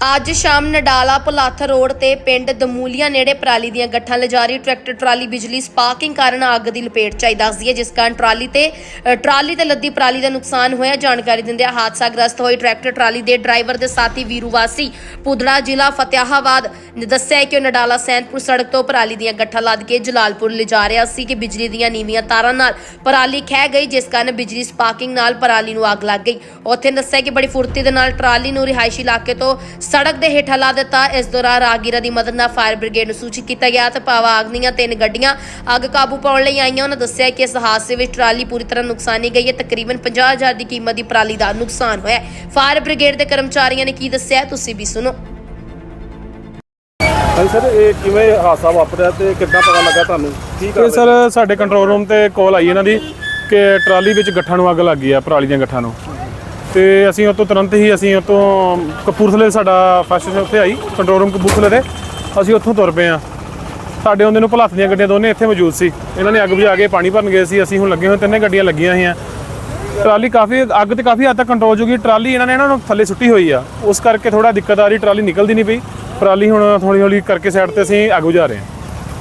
ਅੱਜ ਸ਼ਾਮ ਨਡਾਲਾ ਪੁਲਾਥ ਰੋਡ ਤੇ ਪਿੰਡ ਦਮੂਲੀਆਂ ਨੇੜੇ ਪਰਾਲੀ ਦੀਆਂ ਗੱਠਾਂ ਲਿਜਾ ਰਹੀ ਟਰੈਕਟਰ ਟਰਾਲੀ ਬਿਜਲੀ ਸਪਾਰਕਿੰਗ ਕਾਰਨ ਅੱਗ ਦੀ ਲਪੇਟ ਚ ਆਈ। ਦੱਸਦੀ ਹੈ ਜਿਸ ਕਾਰਨ ਟਰਾਲੀ ਤੇ ਅ, ਟਰਾਲੀ ਤੇ ਲੱਦੀ ਪਰਾਲੀ ਦਾ ਨੁਕਸਾਨ ਹੋਇਆ। ਜਾਣਕਾਰੀ ਦਿੰਦਿਆਂ ਹਾਦਸਾਗ੍ਰਸਤ ਹੋਈ ਟਰੈਕਟਰ ਟਰਾਲੀ ਦੇ ਡਰਾਈਵਰ ਦੇ ਸਾਥੀ ਵੀਰੂ ਵਾਸੀ ਪੁਦੜਾ ਜ਼ਿਲ੍ਹਾ ਫਤਿਆਹਾਬਾਦ ਨੇ ਦੱਸਿਆ ਹੈ ਕਿ ਉਹ ਨਡਾਲਾ ਸੈਂਤਪੁਰ ਸੜਕ ਤੋਂ ਪਰਾਲੀ ਦੀਆਂ ਗੱਠਾਂ ਲੱਦ ਕੇ ਜਲਾਲਪੁਰ ਲਿਜਾ ਰਿਹਾ ਸੀ ਕਿ ਬਿਜਲੀ ਦੀਆਂ ਨੀਵੀਆਂ ਤਾਰਾਂ ਨਾਲ ਪਰਾਲੀ ਖਹਿ ਗਈ ਜਿਸ ਕਾਰਨ ਬਿਜਲੀ ਸਪਾਰਕਿੰਗ ਨਾਲ ਪਰਾਲੀ ਨੂੰ ਅੱਗ ਲੱਗ ਗਈ। ਉੱਥੇ ਦੱਸਿਆ ਕਿ ਬੜੀ ਫੁਰਤੀ ਦੇ ਨਾਲ ਟਰਾਲੀ ਨੂੰ ਰਿਹਾਇਸ਼ੀ ਇਲਾਕੇ ਤੋਂ ਸੜਕ ਦੇ ਹੇਠਾਂ ਲਾ ਦਿੱਤਾ। ਇਸ ਦੌਰਾਨ ਰਾਗੀਰਾ ਦੀ ਮਦਦ ਨਾਲ ਫਾਇਰ ਬ੍ਰਿਗੇਡ ਨੂੰ ਸੂਚਿਤ ਕੀਤਾ ਗਿਆ ਤੇ ਪਾਵਾ ਆਗ ਦੀਆਂ ਤਿੰਨ ਗੱਡੀਆਂ ਅੱਗ ਕਾਬੂ ਪਾਉਣ ਲਈ ਆਈਆਂ। ਉਹਨਾਂ ਦੱਸਿਆ ਕਿ ਇਸ ਹਾਦਸੇ ਵਿੱਚ ਟਰਾਲੀ ਪੂਰੀ ਤਰ੍ਹਾਂ ਨੁਕਸਾਨੀ ਗਈ ਹੈ। ਤਕਰੀਬਨ 50000 ਦੀ ਕੀਮਤ ਦੀ ਪਰਾਲੀ ਦਾ ਨੁਕਸਾਨ ਹੋਇਆ। ਫਾਇਰ ਬ੍ਰਿਗੇਡ ਦੇ ਕਰਮਚਾਰੀਆਂ ਨੇ ਕੀ ਦੱਸਿਆ ਤੁਸੀਂ ਵੀ ਸੁਣੋ। ਹਾਂਜੀ ਸਰ ਇਹ ਕਿਵੇਂ ਹਾਦਸਾ ਵਾਪਰਿਆ ਤੇ ਕਿੱਦਾਂ ਪਤਾ ਲੱਗਾ ਤੁਹਾਨੂੰ? ਕੀ ਕਰ ਸਰ ਸਾਡੇ ਕੰਟਰੋਲ ਰੂਮ ਤੇ ਕਾਲ ਆਈ ਇਹਨਾਂ ਦੀ ਕਿ ਟਰਾਲੀ ਵਿੱਚ ਗੱਠਾਂ ਨੂੰ ਅੱਗ ਲੱਗ ਗਈ ਆ ਪਰਾਲੀ ਦੀਆਂ ਗੱਠਾਂ ਨੂੰ। ਤੇ ਅਸੀਂ ਉਹ ਤੋਂ ਤੁਰੰਤ ਹੀ ਅਸੀਂ ਉਹ ਕਪੂਰਥਲੇ ਸਾਡਾ ਫਸਟ ਉੱਥੇ ਆਈ ਕੰਟਰੋਲ ਰੂਮ ਕਪੂਰਥਲੇ ਦੇ। ਅਸੀਂ ਉੱਥੋਂ ਤੁਰ ਪਏ ਆ ਸਾਡੇ ਉਹਦੇ ਨੂੰ ਭਲਾਥ ਦੀਆਂ ਗੱਡੀਆਂ ਦੋਨੇ ਇੱਥੇ ਮੌਜੂਦ ਸੀ। ਇਹਨਾਂ ਨੇ ਅੱਗ ਬੁਝਾ ਕੇ ਪਾਣੀ ਭਰਨ ਗਏ ਸੀ। ਅਸੀਂ ਹੁਣ ਲੱਗੇ ਹੋਏ, ਤਿੰਨੇ ਗੱਡੀਆਂ ਲੱਗੀਆਂ ਹੋਈਆਂ। ਟਰਾਲੀ ਕਾਫੀ, ਅੱਗ ਤੇ ਕਾਫੀ ਹੱਦ ਤੱਕ ਕੰਟਰੋਲ ਜੂਗੀ। ਟਰਾਲੀ ਇਹਨਾਂ ਨੇ ਇਹਨਾਂ ਨੂੰ ਥੱਲੇ ਸੁੱਟੀ ਹੋਈ ਆ। ਉਸ ਕਰਕੇ ਥੋੜਾ ਦਿੱਕਤ ਆ ਰਹੀ, ਟਰਾਲੀ ਨਿਕਲਦੀ ਨਹੀਂ ਪਈ। ਟਰਾਲੀ ਹੁਣ ਹੌਲੀ ਹੌਲੀ ਕਰਕੇ ਸਾਈਡ ਤੇ ਅਸੀਂ ਅੱਗ ਬੁਝਾ ਰਹੇ ਹਾਂ।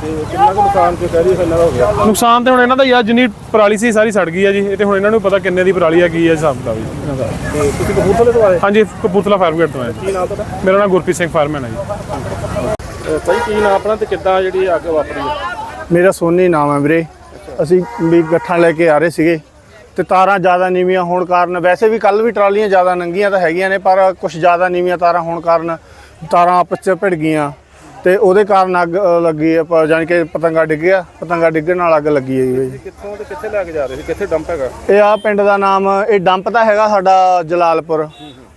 ਤੇ ਕਿੰਨਾ ਕੁ ਨੁਕਸਾਨ ਤੇ ਕਹਿ ਰਹੀ ਇਹਨਾਂ ਦਾ ਹੋ ਗਿਆ? ਨੁਕਸਾਨ ਤੇ ਹੁਣ ਇਹਨਾਂ ਦਾ ਹੀ ਆ ਜਿੰਨੀ ਪਰਾਲੀ ਸੀ ਸਾਰੀ ਸੜ ਗਈ ਆ ਜੀ। ਇਹ ਤੇ ਹੁਣ ਇਹਨਾਂ ਨੂੰ ਪਤਾ ਕਿੰਨੇ ਦੀ ਪਰਾਲੀ ਆ ਕੀ ਹੈ ਹਿਸਾਬ ਦਾ ਵੀ ਇਹਨਾਂ ਦਾ ਤੇ ਤੁਸੀਂ ਕਪੂਰਥਲੇ ਤੋਂ ਆਏ? ਹਾਂਜੀ ਕਪੂਰਥਲਾ ਫਾਇਰ ਬ੍ਰਿਗੇਡ ਤੋਂ ਆਇਆ ਕੀ ਨਾਮ ਤੁਹਾਡਾ? ਮੇਰਾ ਨਾਮ ਗੁਰਪ੍ਰੀਤ ਸਿੰਘ ਫਾਇਰਮੈਨ ਹੈ ਜੀ। ਅਹ ਭਾਈ ਕੀ ਨਾਮ ਆਪਣਾ ਤੇ ਕਿੱਦਾਂ ਜਿਹੜੀ ਅੱਗ ਵਾਪਰੀ ਹੈ ਮੇਰਾ ਸੋਨੀ ਨਾਮ ਹੈ ਵੀਰੇ। ਅਸੀਂ ਵੀ ਗੱਠਾਂ ਲੈ ਕੇ ਆ ਰਹੇ ਸੀਗੇ ਤੇ ਤਾਰਾਂ ਜ਼ਿਆਦਾ ਨੀਵੀਆਂ ਹੋਣ ਕਾਰਨ ਵੈਸੇ ਵੀ ਕੱਲ ਵੀ ਟਰਾਲੀਆਂ ਜ਼ਿਆਦਾ ਨੰਗੀਆਂ ਤਾਂ ਹੈਗੀਆਂ ਨੇ ਪਰ ਕੁਝ ਜ਼ਿਆਦਾ ਨੀਵੀਆਂ ਤਾਰਾਂ ਹੋਣ ਕਾਰਨ ਤਾਰਾਂ ਆਪਸ 'ਚ ਭਿੜ ਗਈਆਂ। ਤੇ ਉਹਦੇ ਕਾਰਨ ਅੱਗ ਅ, ਲੱਗੀ ਹੈ ਪ- ਜਾਣੀ ਕਿ ਪਤੰਗਾ ਡਿੱਗ ਗਿਆ ਪਤੰਗਾ ਡਿੱਗਣ ਨਾਲ ਅੱਗ ਲੱਗੀ ਹੈ ਜੀ ਕਿੱਥੋਂ ਤੇ ਕਿੱਥੇ ਲੈ ਕੇ ਜਾ ਰਹੇ ਸੀ? ਕਿੱਥੇ ਡੰਪ ਹੈਗਾ? ਇਹ ਆ ਪਿੰਡ ਦਾ ਨਾਮ ਇਹ ਡੰਪ ਤਾਂ ਹੈਗਾ ਸਾਡਾ ਜਲਾਲਪੁਰ।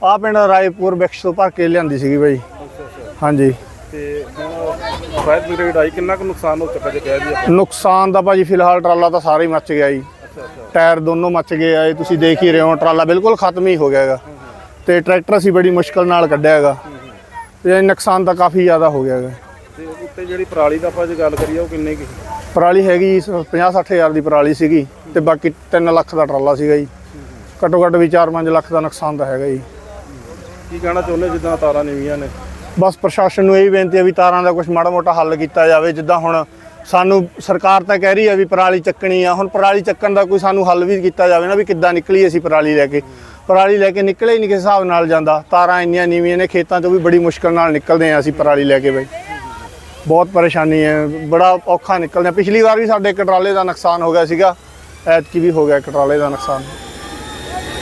ਆ ਪਿੰਡ ਰਾਏਪੁਰ ਬਿਕਸ਼ ਤੋਂ ਭਰ ਕੇ ਲਿਆਂਦੀ ਸੀਗੀ ਬਾਈ। ਹਾਂਜੀ। ਤੇ ਹੁਣ ਫਾਇਰ ਬ੍ਰਿਗੇਡ ਆਈ ਕਿੰਨਾ ਕੁ ਨੁਕਸਾਨ ਹੋ ਚੁੱਕਾ ਜੇ ਕਹਿ ਦਈਏ? ਆਪਾਂ ਨੁਕਸਾਨ ਦਾ ਭਾਜੀ ਫਿਲਹਾਲ ਟਰਾਲਾ ਤਾਂ ਸਾਰਾ ਹੀ ਮੱਚ ਗਿਆ ਜੀ। ਟਾਇਰ ਦੋਨੋਂ ਮੱਚ ਗਏ ਆ ਇਹ ਤੁਸੀਂ ਦੇਖ ਹੀ ਰਹੇ ਹੋ ਟਰਾਲਾ ਬਿਲਕੁਲ ਖਤਮ ਹੀ ਹੋ ਗਿਆ ਹੈਗਾ। ਤੇ ਟਰੈਕਟਰ ਅਸੀਂ ਬੜੀ ਮੁਸ਼ਕਲ ਨਾਲ ਕੱਢਿਆ ਹੈਗਾ। ਇਹ ਨੁਕਸਾਨ ਤਾਂ ਕਾਫੀ ਜ਼ਿਆਦਾ ਹੋ ਗਿਆ ਹੈਗਾ। ਤੇ ਉੱਤੇ ਜਿਹੜੀ ਪਰਾਲੀ ਦਾ ਆਪਾਂ ਜੇ ਗੱਲ ਕਰੀਏ ਉਹ ਕਿੰਨੇ ਕੀ ਪਰਾਲੀ ਹੈਗੀ 50 60 ਹਜ਼ਾਰ ਦੀ ਪਰਾਲੀ ਸੀਗੀ ਤੇ ਬਾਕੀ 3 ਲੱਖ ਦਾ ਟਰਾਲਾ ਸੀਗਾ ਜੀ। ਘੱਟੋ ਘੱਟ ਵੀ 4-5 ਲੱਖ ਦਾ ਨੁਕਸਾਨ ਤਾਂ ਹੈਗਾ ਜੀ। ਕੀ ਕਹਿਣਾ ਚਾਹੁੰਦੇ ਜਿੱਦਾਂ ਤਾਰਾਂ ਨੀਵੀਆਂ ਨੇ? ਬਸ ਪ੍ਰਸ਼ਾਸਨ ਨੂੰ ਇਹ ਬੇਨਤੀ ਹੈ ਵੀ ਤਾਰਾਂ ਦਾ ਕੁਝ ਮਾੜਾ ਮੋਟਾ ਹੱਲ ਕੀਤਾ ਜਾਵੇ ਜਿੱਦਾਂ ਹੁਣ ਸਾਨੂੰ ਸਰਕਾਰ ਤਾਂ ਕਹਿ ਰਹੀ ਹੈ ਵੀ ਪਰਾਲੀ ਚੱਕਣੀ ਆ। ਹੁਣ ਪਰਾਲੀ ਚੱਕਣ ਦਾ ਕੋਈ ਸਾਨੂੰ ਹੱਲ ਵੀ ਕੀਤਾ ਜਾਵੇ ਨਾ ਵੀ ਕਿੱਦਾਂ ਨਿਕਲੀ ਅਸੀਂ ਪਰਾਲੀ ਲੈ ਕੇ। ਪਰਾਲੀ ਲੈ ਕੇ ਨਿਕਲੇ ਹੀ ਨਹੀਂ ਕਿਸੇ ਹਿਸਾਬ ਨਾਲ ਜਾਂਦਾ। ਤਾਰਾਂ ਇੰਨੀਆਂ ਨੀਵੀਆਂ ਨੇ, ਖੇਤਾਂ ਤੋਂ ਵੀ ਬੜੀ ਮੁਸ਼ਕਲ ਨਾਲ ਨਿਕਲਦੇ ਆ ਅਸੀਂ ਪਰਾਲੀ ਲੈ ਕੇ ਬਈ। ਬਹੁਤ ਪਰੇਸ਼ਾਨੀ ਹੈ, ਬੜਾ ਔਖਾ ਨਿਕਲਦੇ ਆ ਪਿਛਲੀ ਵਾਰ ਵੀ ਸਾਡੇ ਕਟਰਾਲੇ ਦਾ ਨੁਕਸਾਨ ਹੋ ਗਿਆ ਸੀਗਾ, ਐਤਕੀ ਵੀ ਹੋ ਗਿਆ ਇੱਕ ਦਾ ਨੁਕਸਾਨ।